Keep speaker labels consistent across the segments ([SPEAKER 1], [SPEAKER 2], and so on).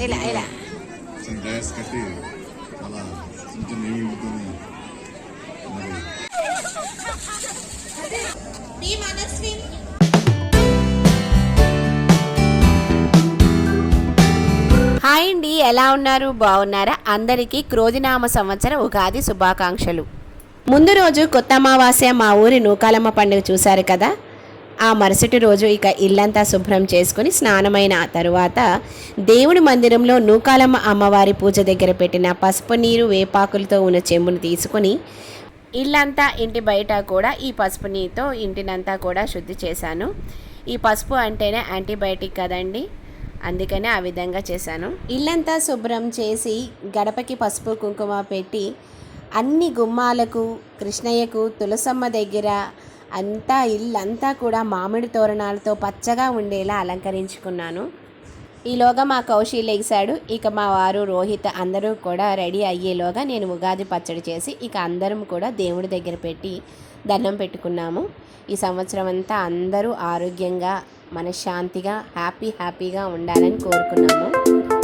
[SPEAKER 1] ఇలా ఇలా
[SPEAKER 2] చిన్న డయాస్ కట్టి అలా చిన్న చిన్న ఈవిడుకొని మరి
[SPEAKER 3] మీ మనస్వి
[SPEAKER 1] హాయ్ అండి ఎలా ఉన్నారు? బాగున్నారా? అందరికీ క్రోధినామ సంవత్సర ఉగాది శుభాకాంక్షలు. ముందు రోజు కొత్త అమావాస్య మా ఊరి నూకాలమ్మ పండుగ చూశారు కదా? ఆ మరుసటి రోజు ఇక ఇల్లంతా శుభ్రం చేసుకుని స్నానమైన తరువాత దేవుడి మందిరంలో నూకాలమ్మ అమ్మవారి పూజ దగ్గర పెట్టిన పసుపు నీరు వేపాకులతో ఉన్న చెంబును తీసుకొని ఇల్లంతా ఇంటి బయట కూడా ఈ పసుపు నీరుతో ఇంటినంతా కూడా శుద్ధి చేశాను. ఈ పసుపు అంటేనే యాంటీబయాటిక్ కదండి. అందుకనే ఆ విధంగా చేశాను. ఇల్లంతా శుభ్రం చేసి గడపకి పసుపు కుంకుమ పెట్టి అన్ని గుమ్మాలకు కృష్ణయ్యకు తులసమ్మ దగ్గర అంతా ఇల్లంతా కూడా మామిడి తోరణాలతో పచ్చగా ఉండేలా అలంకరించుకున్నాను. ఈలోగా మా కౌశి లెగిశాడు. ఇక మా వారు రోహిత్ అందరూ కూడా రెడీ అయ్యేలోగా నేను ఉగాది పచ్చడి చేసి ఇక అందరం కూడా దేవుడి దగ్గర పెట్టి దండం పెట్టుకున్నాము. ఈ సంవత్సరం అంతా అందరూ ఆరోగ్యంగా మనశ్శాంతిగా హ్యాపీ హ్యాపీగా ఉండాలని కోరుకున్నాము.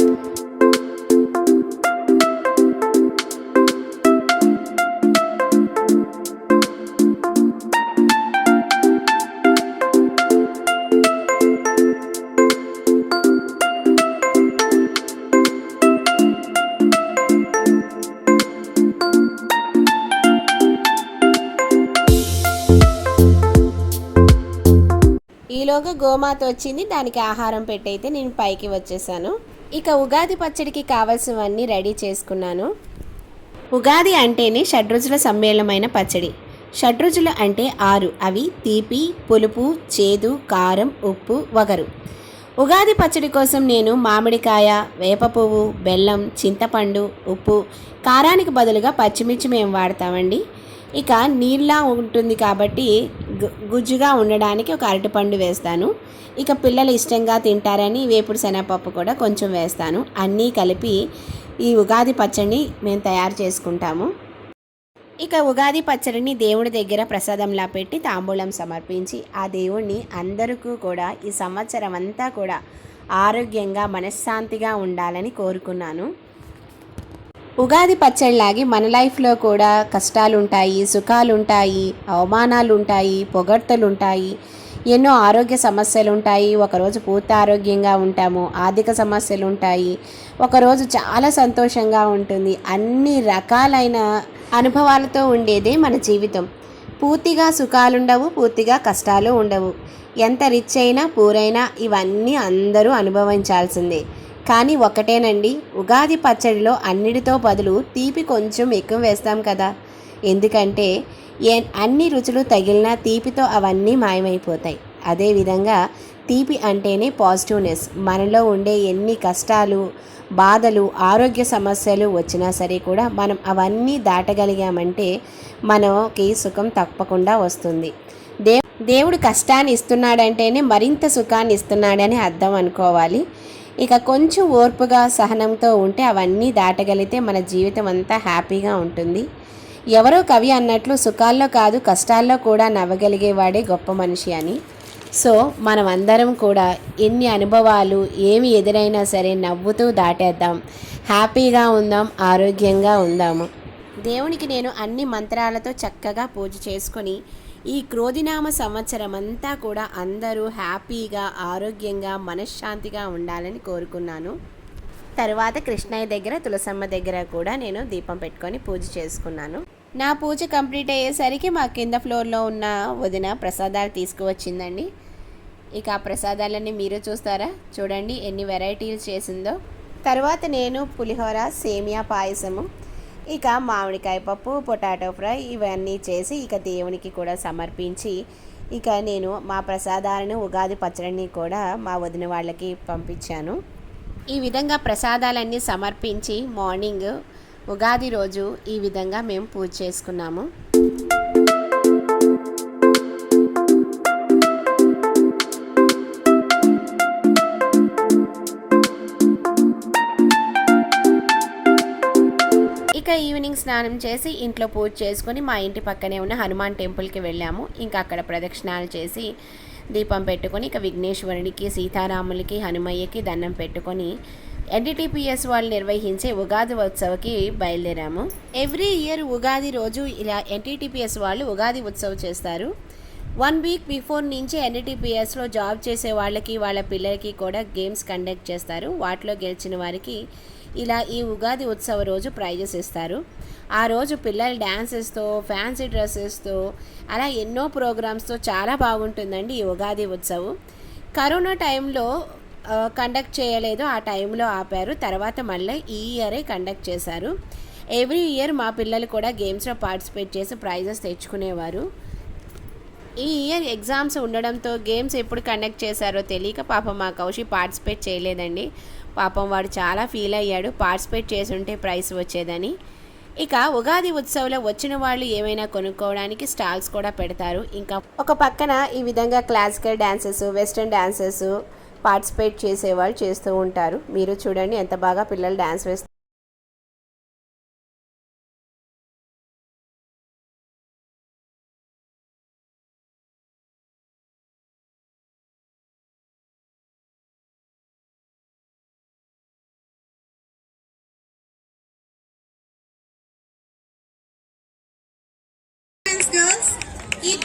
[SPEAKER 1] ఈలోగా గోమాత వచ్చింది దానికి ఆహారం పెట్టయితే నేను పైకి వచ్చేసాను. ఇక ఉగాది పచ్చడికి కావాల్సినవన్నీ రెడీ చేసుకున్నాను. ఉగాది అంటేనే షడ్రుచుల సమ్మేళనమైన పచ్చడి. షడ్రుచులు అంటే ఆరు అవి తీపి పులుపు చేదు కారం ఉప్పు వగరు. ఉగాది పచ్చడి కోసం నేను మామిడికాయ వేప పువ్వు బెల్లం చింతపండు ఉప్పు కారానికి బదులుగా పచ్చిమిర్చి మేము వాడతామండి. ఇక నీళ్ళ ఉంటుంది కాబట్టి గుజ్జుగా ఉండడానికి ఒక అరటిపండు వేస్తాను. ఇక పిల్లలు ఇష్టంగా తింటారని వేపుడు శనగపప్పు కూడా కొంచెం వేస్తాను. అన్నీ కలిపి ఈ ఉగాది పచ్చడిని మేము తయారు చేసుకుంటాము. ఇక ఉగాది పచ్చడిని దేవుడి దగ్గర ప్రసాదంలా పెట్టి తాంబూలం సమర్పించి ఆ దేవుణ్ణి అందరికీ కూడా ఈ సంవత్సరం అంతా కూడా ఆరోగ్యంగా మనశ్శాంతిగా ఉండాలని కోరుకున్నాను. ఉగాది పచ్చడిలాగి మన లైఫ్లో కూడా కష్టాలుంటాయి సుఖాలుంటాయి అవమానాలుంటాయి పొగడ్తలుంటాయి ఎన్నో ఆరోగ్య సమస్యలు ఉంటాయి ఒకరోజు పూర్తి ఆరోగ్యంగా ఉంటాము ఆర్థిక సమస్యలు ఉంటాయి ఒకరోజు చాలా సంతోషంగా ఉంటుంది. అన్ని రకాలైన అనుభవాలతో ఉండేదే మన జీవితం. పూర్తిగా సుఖాలుండవు పూర్తిగా కష్టాలు ఉండవు. ఎంత రిచ్ అయినా పూరైనా ఇవన్నీ అందరూ అనుభవించాల్సిందే. కానీ ఒకటేనండి ఉగాది పచ్చడిలో అన్నిటితో బదులు తీపి కొంచెం ఎక్కువ వేస్తాం కదా. ఎందుకంటే ఏ అన్ని రుచులు తగిలినా తీపితో అవన్నీ మాయమైపోతాయి. అదేవిధంగా తీపి అంటేనే పాజిటివ్నెస్. మనలో ఉండే ఎన్ని కష్టాలు బాధలు ఆరోగ్య సమస్యలు వచ్చినా సరే కూడా మనం అవన్నీ దాటగలిగామంటే మనకి సుఖం తప్పకుండా వస్తుంది. దే దేవుడు కష్టాన్ని ఇస్తున్నాడంటేనే మరింత సుఖాన్ని ఇస్తున్నాడని అర్థం అనుకోవాలి. ఇక కొంచెం ఓర్పుగా సహనంతో ఉంటే అవన్నీ దాటగలిగితే మన జీవితం అంతా హ్యాపీగా ఉంటుంది. ఎవరో కవి అన్నట్లు సుఖాల్లో కాదు కష్టాల్లో కూడా నవ్వగలిగేవాడే గొప్ప మనిషి అని. సో మనం అందరం కూడా ఎన్ని అనుభవాలు ఏమి ఎదురైనా సరే నవ్వుతూ దాటేద్దాం. హ్యాపీగా ఉందాం ఆరోగ్యంగా ఉందాము. దేవునికి నేను అన్ని మంత్రాలతో చక్కగా పూజ చేసుకొని ఈ క్రోధినామ సంవత్సరం అంతా కూడా అందరూ హ్యాపీగా ఆరోగ్యంగా మనశ్శాంతిగా ఉండాలని కోరుకున్నాను. తర్వాత కృష్ణయ్య దగ్గర తులసమ్మ దగ్గర కూడా నేను దీపం పెట్టుకొని పూజ చేసుకున్నాను. నా పూజ కంప్లీట్ అయ్యేసరికి మా కింద ఫ్లోర్లో ఉన్న వదిన ప్రసాదాలు తీసుకువచ్చిందండి. ఇక ఆ ప్రసాదాలన్నీ మీరు చూస్తారా? చూడండి ఎన్ని వెరైటీలు చేసిందో. తర్వాత నేను పులిహోర సేమియా పాయసము ఇక మామిడికాయ పప్పు పొటాటో ఫ్రై ఇవన్నీ చేసి ఇక దేవునికి కూడా సమర్పించి ఇక నేను మా ప్రసాదాలను ఉగాది పచ్చడిని కూడా మా వదిన వాళ్ళకి పంపించాను. ఈ విధంగా ప్రసాదాలన్నీ సమర్పించి మార్నింగ్ ఉగాది రోజు ఈ విధంగా మేము పూజ చేసుకున్నాము. ఇక ఈవినింగ్ స్నానం చేసి ఇంట్లో పూజ చేసుకొని మా ఇంటి పక్కనే ఉన్న హనుమాన్ టెంపుల్కి వెళ్ళాము. ఇంకా అక్కడ ప్రదక్షిణాలు చేసి దీపం పెట్టుకొని ఇక విఘ్నేశ్వరునికి సీతారాములకి హనుమయ్యకి దండం పెట్టుకొని ఎన్టీటీపీఎస్ వాళ్ళు నిర్వహించే ఉగాది ఉత్సవకి బయలుదేరాము. ఎవ్రీ ఇయర్ ఉగాది రోజు ఇలా ఎన్టీటీపీఎస్ వాళ్ళు ఉగాది ఉత్సవం చేస్తారు. వన్ వీక్ బిఫోర్ నుంచి ఎన్టీపీఎస్లో జాబ్ చేసే వాళ్ళకి వాళ్ళ పిల్లలకి కూడా గేమ్స్ కండక్ట్ చేస్తారు. వాటిలో గెలిచిన వారికి ఇలా ఈ ఉగాది ఉత్సవ రోజు ప్రైజెస్ ఇస్తారు. ఆ రోజు పిల్లలు డ్యాన్సెస్తో ఫ్యాన్సీ డ్రెస్సెస్తో అలా ఎన్నో ప్రోగ్రామ్స్తో చాలా బాగుంటుందండి ఈ ఉగాది ఉత్సవం. కరోనా టైంలో కండక్ట్ చేయలేదు. ఆ టైంలో ఆపారు. తర్వాత మళ్ళీ ఈ ఇయరే కండక్ట్ చేశారు. ఎవ్రీ ఇయర్ మా పిల్లలు కూడా గేమ్స్లో పార్టిసిపేట్ చేసి ప్రైజెస్ తెచ్చుకునేవారు. ఈ ఇయర్ ఎగ్జామ్స్ ఉండడంతో గేమ్స్ ఎప్పుడు కండక్ట్ చేశారో తెలియక పాపం మా కౌశి పార్టిసిపేట్ చేయలేదండి. పాపం వాడు చాలా ఫీల్ అయ్యాడు పార్టిసిపేట్ చేసి ఉంటే ప్రైజ్ వచ్చేదని. ఇక ఉగాది ఉత్సవంలో వచ్చిన వాళ్ళు ఏమైనా కొనుక్కోవడానికి స్టాల్స్ కూడా పెడతారు. ఇంకా ఒక పక్కన ఈ విధంగా classical dances western dances participate చేసేవాళ్ళు చేస్తూ ఉంటారు. మీరు చూడండి ఎంత బాగా పిల్లలు డ్యాన్స్ వేస్తారు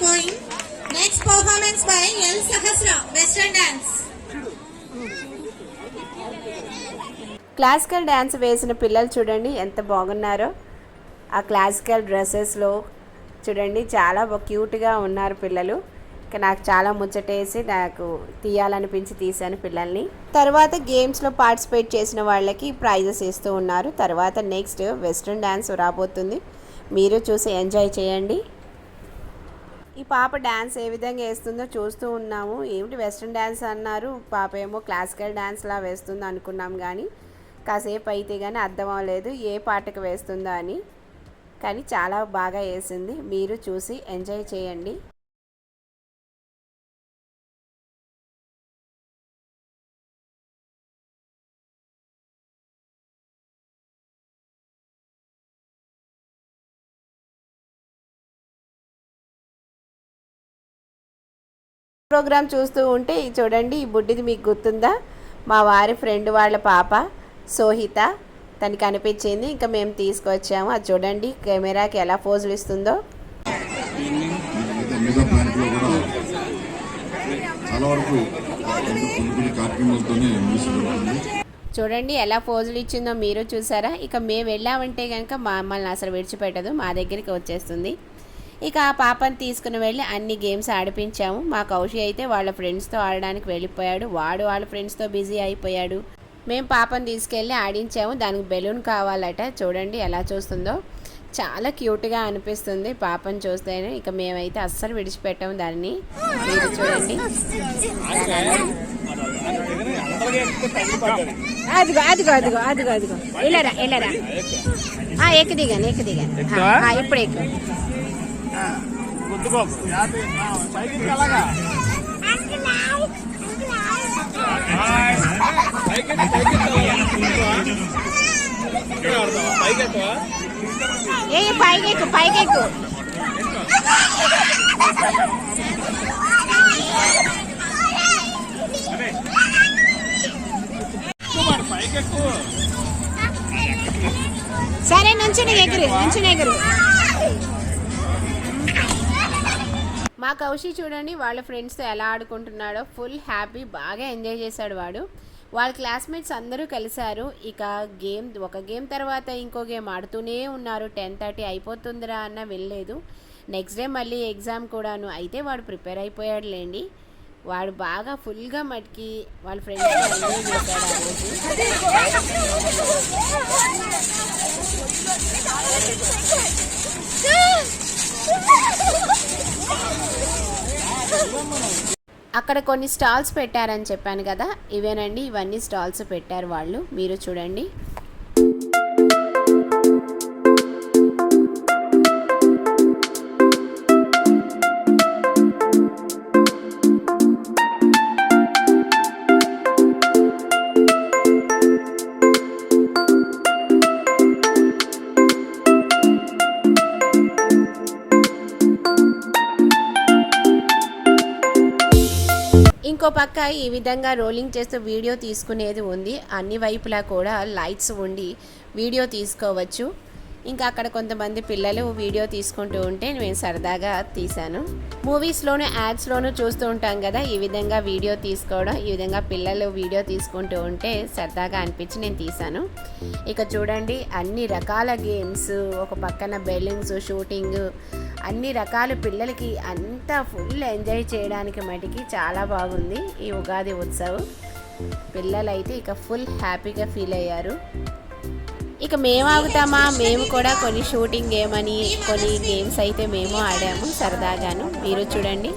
[SPEAKER 3] going. Next performance by L. Sahasra, Western Dance.
[SPEAKER 1] Classical dance వేసిన పిల్లలు చూడండి ఎంత బాగున్నారో ఆ క్లాసికల్ డ్రెస్సెస్లో చూడండి చాలా క్యూట్గా ఉన్నారు పిల్లలు ఇక నాకు చాలా ముచ్చటేసి నాకు తీయాలనిపించి తీశాను పిల్లల్ని తర్వాత గేమ్స్లో పార్టిసిపేట్ చేసిన వాళ్ళకి ప్రైజెస్ ఇస్తూ ఉన్నారు తర్వాత నెక్స్ట్ వెస్ట్రన్ డ్యాన్స్ రాబోతుంది మీరు చూసి ఎంజాయ్ చేయండి ఈ పాప డ్యాన్స్ ఏ విధంగా వేస్తుందో చూస్తూ ఉన్నాము. ఏమిటి వెస్ట్రన్ డ్యాన్స్ అన్నారు. పాప ఏమో క్లాసికల్ డ్యాన్స్లా వేస్తుంది అనుకున్నాం కానీ కాసేపు అయితే కానీ అర్థం అవ్వలేదు. ఏ పాటకు వేస్తుందో అని. కానీ చాలా బాగా వేసింది. మీరు చూసి ఎంజాయ్ చేయండి. ప్రోగ్రామ్ చూస్తూ ఉంటే చూడండి ఈ బుడ్డిది మీకు గుర్తుందా? మా వారి ఫ్రెండ్ వాళ్ళ పాప సోహిత తనకి అనిపించింది. ఇంకా మేము తీసుకొచ్చాము. అది చూడండి కెమెరాకి ఎలా ఫోజులు ఇస్తుందో.
[SPEAKER 2] చాలా వరకు
[SPEAKER 1] చూడండి ఎలా ఫోజులు ఇచ్చిందో మీరు చూసారా? ఇక మేము వెళ్ళామంటే కనుక మమ్మల్ని అసలు విడిచిపెట్టదు. మా దగ్గరికి వచ్చేస్తుంది. ఇక ఆ పాపని తీసుకుని వెళ్ళి అన్ని గేమ్స్ ఆడిపించాము. మా కౌశి అయితే వాళ్ళ ఫ్రెండ్స్తో ఆడడానికి వెళ్ళిపోయాడు. వాడు వాళ్ళ ఫ్రెండ్స్తో బిజీ అయిపోయాడు. మేము పాపని తీసుకెళ్ళి ఆడించాము. దానికి బెలూన్ కావాలట. చూడండి ఎలా చూస్తుందో. చాలా క్యూట్గా అనిపిస్తుంది పాపని చూస్తేనే. ఇక మేమైతే అస్సలు విడిచిపెట్టాము దాన్ని. మీరు చూడండి. అదిగో అదిగో అదిగో అదిగో అదిగో. వెళ్ళరా వెళ్ళరా? ఎక్కు దిగాను ఎక్కు దిగాను ఆ, ఆ, ఇప్పుడు ఎక్కు ఏ పైకి ఎక్కు పైకి ఎక్కు సరే నుంచుని ఎగురు నుంచుని ఎగురు. మా కౌశి చూడండి వాళ్ళ ఫ్రెండ్స్తో ఎలా ఆడుకుంటున్నాడో ఫుల్ హ్యాపీ బాగా ఎంజాయ్ చేశాడు వాడు. వాళ్ళ క్లాస్మేట్స్ అందరూ కలిశారు. ఇక గేమ్ ఒక గేమ్ తర్వాత ఇంకో గేమ్ ఆడుతూనే ఉన్నారు. టెన్ థర్టీ అయిపోతుందిరా అన్న వెళ్ళలేదు నెక్స్ట్ డే మళ్ళీ ఎగ్జామ్ కూడాను. అయితే వాడు ప్రిపేర్ అయిపోయాడులేండి. వాడు బాగా ఫుల్గా మటుకి వాళ్ళ ఫ్రెండ్స్ అక్కడ కొన్ని స్టాల్స్ పెట్టారని చెప్పాను కదా ఇవేనండి ఇవన్నీ స్టాల్స్ పెట్టారు వాళ్ళు. మీరు చూడండి. ఇంకో పక్క ఈ విధంగా రోలింగ్ చేస్తూ వీడియో తీసుకునేది ఉంది. అన్ని వైపులా కూడా లైట్స్ ఉండి వీడియో తీసుకోవచ్చు. ఇంకా అక్కడ కొంతమంది పిల్లలు వీడియో తీసుకుంటూ ఉంటే నేను సరదాగా తీశాను. మూవీస్లోను యాడ్స్లోనూ చూస్తూ ఉంటాం కదా ఈ విధంగా వీడియో తీసుకోవడం ఈ విధంగా పిల్లలు వీడియో తీసుకుంటూ ఉంటే సరదాగా అనిపించి నేను తీశాను. ఇక చూడండి అన్ని రకాల గేమ్స్ ఒక పక్కన బెలూన్స్ షూటింగ్ అన్ని రకాల పిల్లలకి అంతా ఫుల్ ఎంజాయ్ చేయడానికి మటుకి చాలా బాగుంది ఈ ఉగాది ఉత్సవం. పిల్లలైతే ఇక ఫుల్ హ్యాపీగా ఫీల్ అయ్యారు. ఇక మేము ఆగుతామా? మేము కూడా కొన్ని షూటింగ్ గేమ్ అని కొన్ని గేమ్స్ అయితే మేము ఆడాము సరదాగాను. మీరు చూడండి.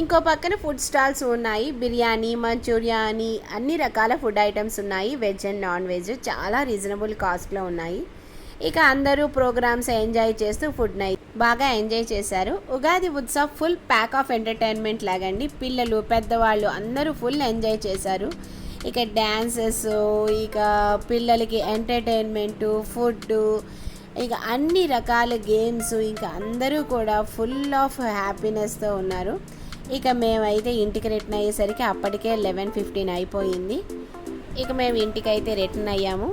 [SPEAKER 1] ఇంకో పక్కన ఫుడ్ స్టాల్స్ ఉన్నాయి. బిర్యానీ మంచూరియాని అన్ని రకాల ఫుడ్ ఐటమ్స్ ఉన్నాయి. వెజ్ అండ్ నాన్ వెజ్ చాలా రీజనబుల్ కాస్ట్లో ఉన్నాయి. ఇక అందరూ ప్రోగ్రామ్స్ ఎంజాయ్ చేస్తూ ఫుడ్ నైట్ బాగా ఎంజాయ్ చేశారు. Ugadi Utsav full pack of entertainment లాగండి. పిల్లలు పెద్దవాళ్ళు అందరూ ఫుల్ ఎంజాయ్ చేశారు. ఇక డ్యాన్సెస్ ఇక పిల్లలకి ఎంటర్టైన్మెంటు ఫుడ్ ఇక అన్ని రకాల గేమ్స్ ఇంకా అందరూ కూడా ఫుల్ ఆఫ్ హ్యాపీనెస్తో ఉన్నారు. ఇక మేమైతే ఇంటికి రిటర్న్ అయ్యేసరికి అప్పటికే లెవెన్ ఫిఫ్టీన్ అయిపోయింది. ఇక మేము ఇంటికైతే రిటర్న్ అయ్యాము.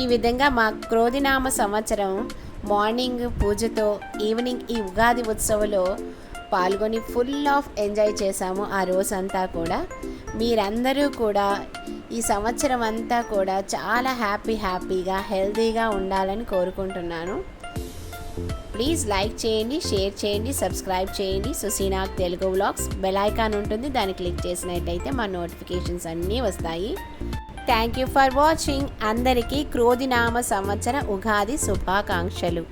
[SPEAKER 1] ఈ విధంగా మా క్రోధినామ సంవత్సరం మార్నింగ్ పూజతో ఈవినింగ్ ఈ ఉగాది ఉత్సవంలో పాల్గొని ఫుల్ ఆఫ్ ఎంజాయ్ చేశాము ఆ రోజంతా కూడా. మీరందరూ కూడా ఈ సంవత్సరం అంతా కూడా చాలా హ్యాపీ హ్యాపీగా హెల్తీగా ఉండాలని కోరుకుంటున్నాను. ప్లీజ్ లైక్ చేయండి షేర్ చేయండి సబ్స్క్రైబ్ చేయండి. సుసీనాక్ తెలుగు వ్లాగ్స్ బెల్ ఐకాన్ ఉంటుంది. దాన్ని క్లిక్ చేసినట్టయితే మా నోటిఫికేషన్స్ అన్నీ వస్తాయి. Thank you for watching. అందరికీ క్రోధినామ సంవత్సర ఉగాది శుభాకాంక్షలు.